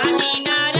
ఆది నారాయణ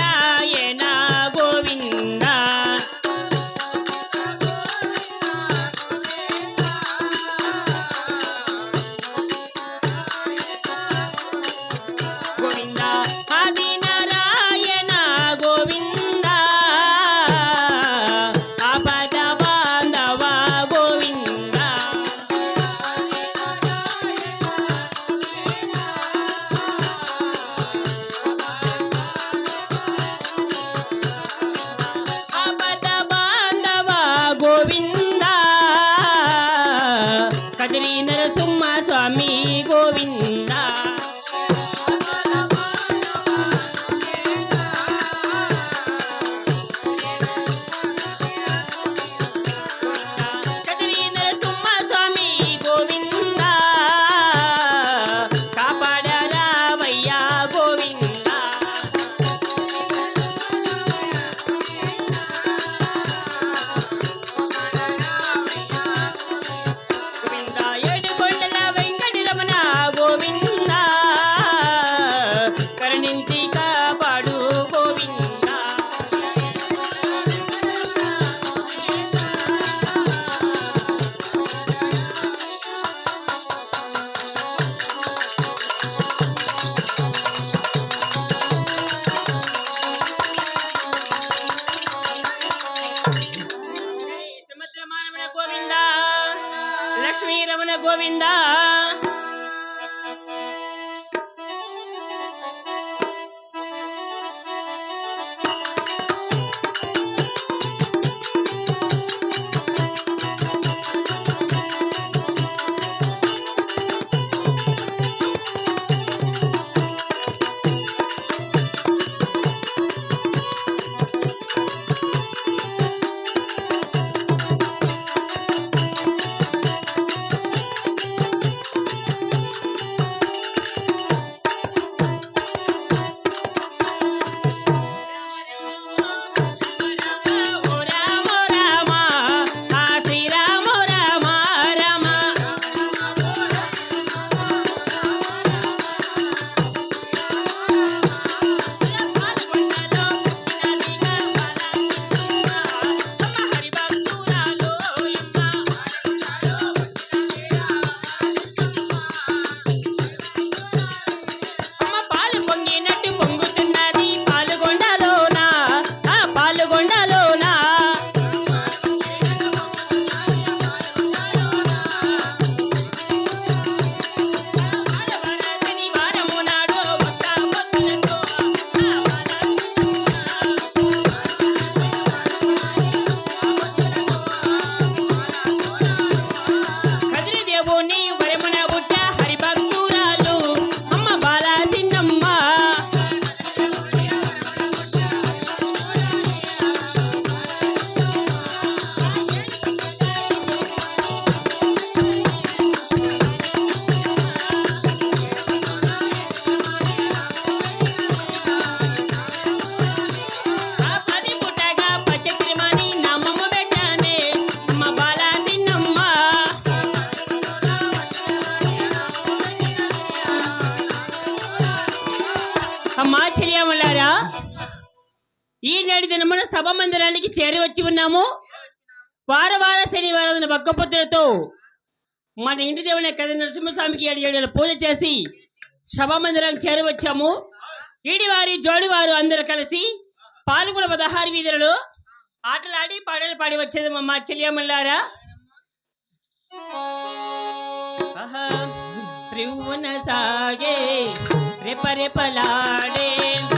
అమ్మా ఈ నేటి దినమున సభ మందిరానికి చేరి వచ్చి ఉన్నాము. వార వార శనివారం భక్తపుత్రులతో మన ఇంటి దేవుని కథ నరసింహస్వామికి ఏడు ఏడు పూజ చేసి సభా మందిరానికి చేరి వచ్చాము. ఈడివారి జోడివారు అందరూ కలిసి పాల్గొన పదహారు వీధులలో ఆటలాడి పాటలు పాడి వచ్చేది మా చెల్లియమ్మలారా ఆహా, సాగే रेप रेप लाडे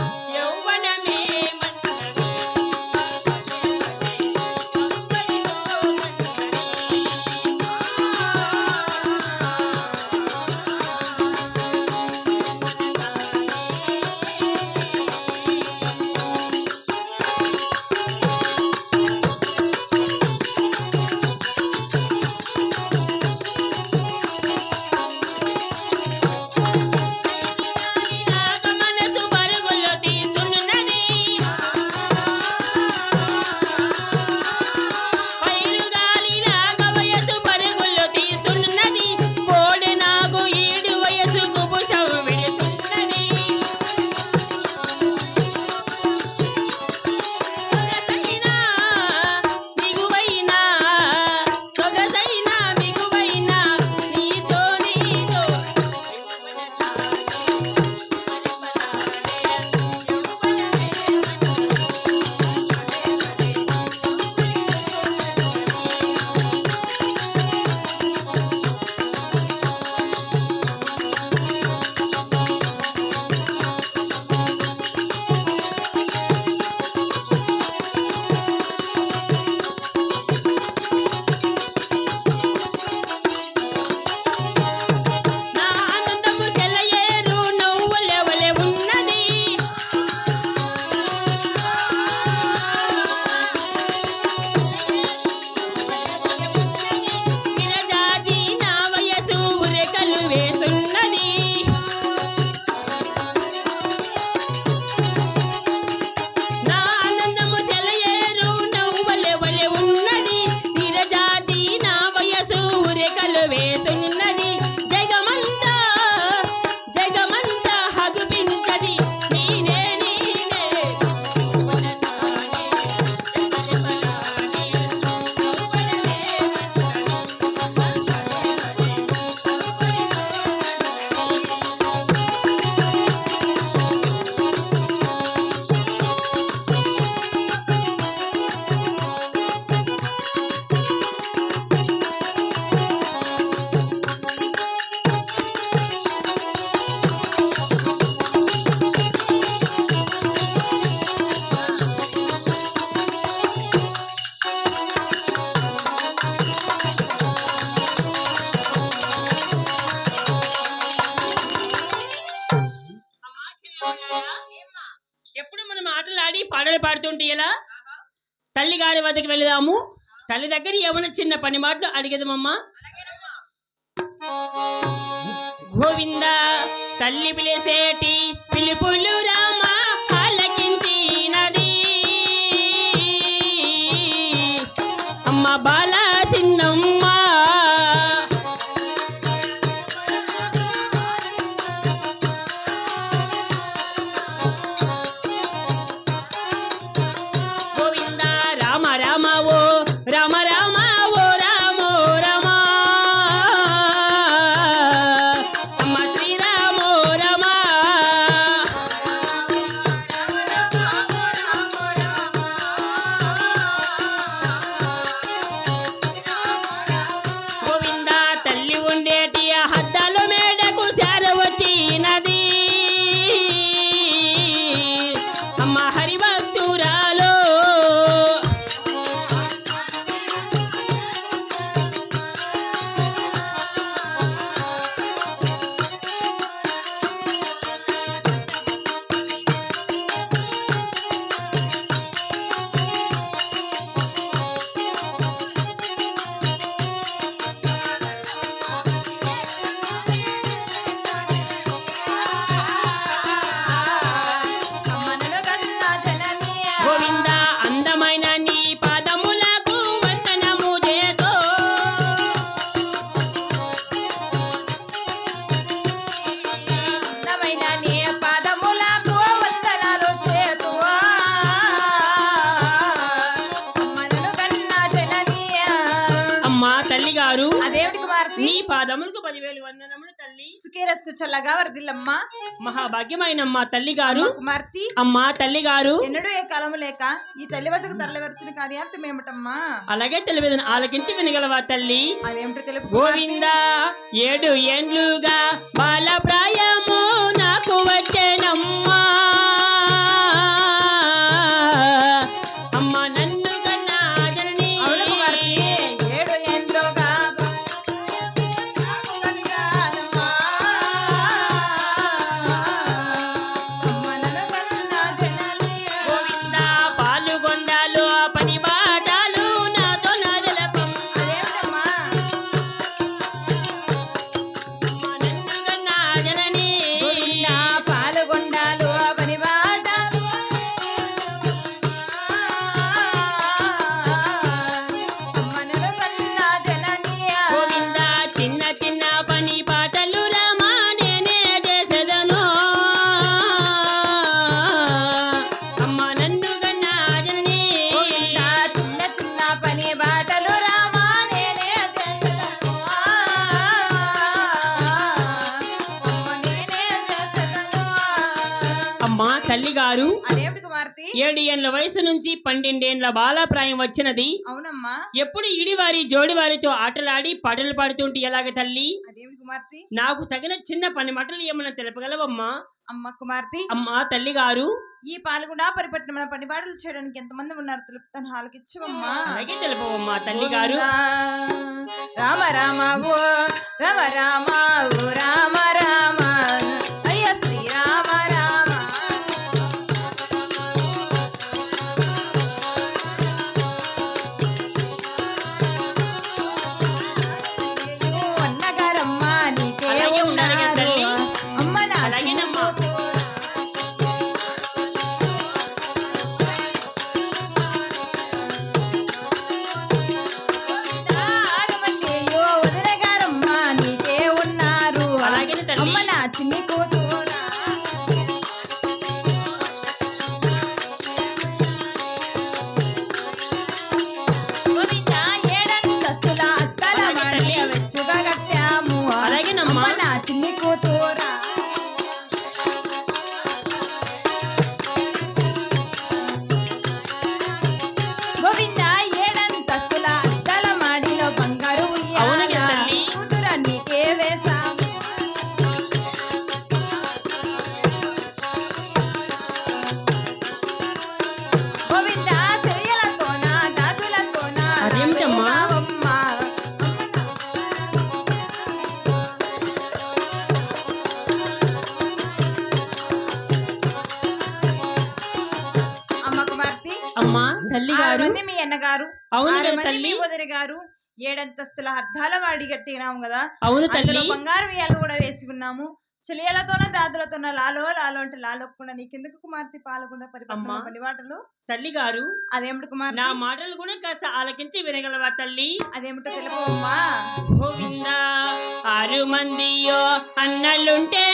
పాటలు పాడుతుంటే ఎలా? తల్లి గారి వద్దకు వెళదాము. తల్లి దగ్గర ఏమైనా చిన్న పని మాటలు అడిగేదమ్మా. గోవింద తల్లి పిలిసేటి పిలుపులు రామ ఆలకించినది అమ్మ బాల గారు. అదేమిటి కుమార్తె నీ పాదములకు పదివేలు వందనములు తల్లి. సుఖీరస్తు చల్లగా వరదిల్లమ్మ. మహాభాగ్యమైన అమ్మ తల్లి గారు కుమార్తె. అమ్మ తల్లి గారు ఎన్నడూ ఏ కాలము లేక ఈ తల్లి వద్దకు తరలివచ్చిన కార్యార్థం ఏమిటమ్మా? అలాగే తెలివిదని ఆలకించి వినగలవా తల్లి? అదేమిటో తెలుపు గోవింద ఏడు ఏండ్లుగా బాల ప్రాయము నాకు గారు. అదేమిటి కుమార్తె? ఏడు ఏండ్ల వయసు నుంచి పన్నెండేండ్ల బాలప్రాయం వచ్చినది. అవునమ్మా. ఎప్పుడు ఇడివారి జోడివారితో ఆటలాడి పాటలు పాడుతుంటే ఎలాగ తల్లి? అదేమిటి కుమార్తె? నాకు తగిన చిన్న పని మాటలు ఏమన్నా తెలుపగలవమ్మా? అమ్మ కుమార్తె. అమ్మ తల్లి గారు. ఈ పాల్గొండ పరిపట్నం పనిబాటలు చేయడానికి ఎంతమంది ఉన్నారు తెలుపుతాను హాలకిచ్చవమ్మా అలాగే తెలుపవమ్మా తల్లి గారు. రామ రామ ఓ రామ రామ ఓ రామ రామ అమ్మా తల్లి గారు మీ అన్నగారు. అవును తల్లి. వదిన గారు. ఏడంతస్తుల అద్దాల వాడి కట్టినాము కదా. అవును తల్లి. బంగారు వియాలు కూడా వేసి ఉన్నాము. చెలియలతోన దాదులతోన లాలో లాలో అంటే లాలోకుండా నీకెందుకు కుమార్తె పరిపత్న అమ్మా. పనివాటలు? తల్లి గారు అదేమిటి నా కుమార్తె మాటలు కూడా కాస్త ఆలకించి వినగలవా తల్లి? అదేమిటో తెలుపమ్మా గోవింద ఆరు మందియో అన్నలుంటే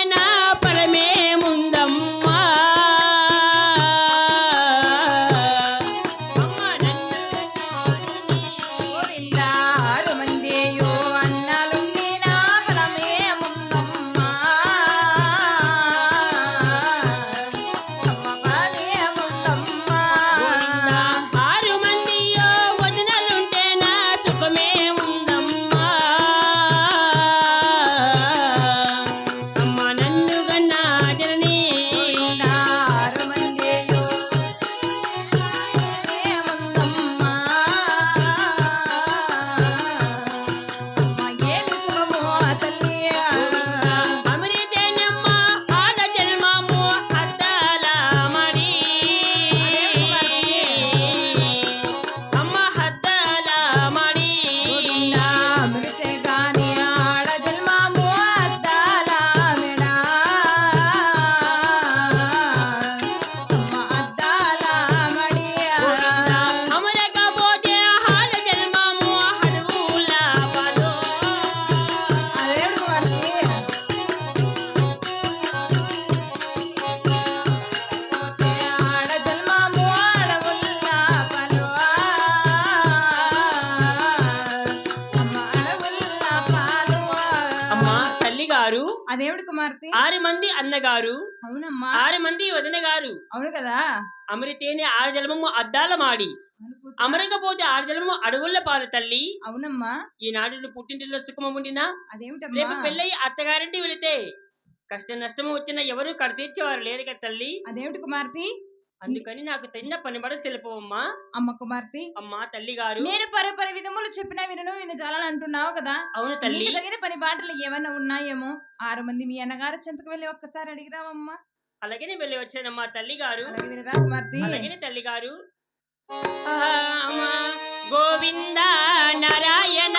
అదేవిడు కుమార్తె? ఆరు మంది అన్నగారు. అవునమ్మా. ఆరు మంది వదిన గారు అవును కదా. అమృతేని ఆరు జన్మము అద్దాల మాడి. అమరకపోతే ఆరు జన్మము అడవుల పాలు తల్లి. అవునమ్మా. ఈనాడు పుట్టింటిలో సుఖము ఉండినా అదేమిటమ్మా? రేపు పెళ్ళయి అత్తగారింటి వెళితే కష్ట నష్టము వచ్చినా ఎవరు కడతీర్చేవారు లేరు కదా తల్లి. అదేమిటి కుమార్తె? అందుకని నాకు తిన్న పని పడ తెలుపవమ్మా. అమ్మ కుమార్తె అమ్మా తల్లి గారు నేను పరపర విధములు చెప్పినా వినను విని అంటున్నావు కదా. అవును తల్లి. తగిన పని బాటలు ఏమైనా ఉన్నాయేమో? ఆరు మంది మీ అన్నగారు చెంతకు వెళ్ళి ఒక్కసారి అడిగిరావమ్మా. అలాగే వెళ్ళి వచ్చానమ్మా తల్లి గారు కుమార్తె? అలాగే తల్లి గారు గోవింద నారాయణ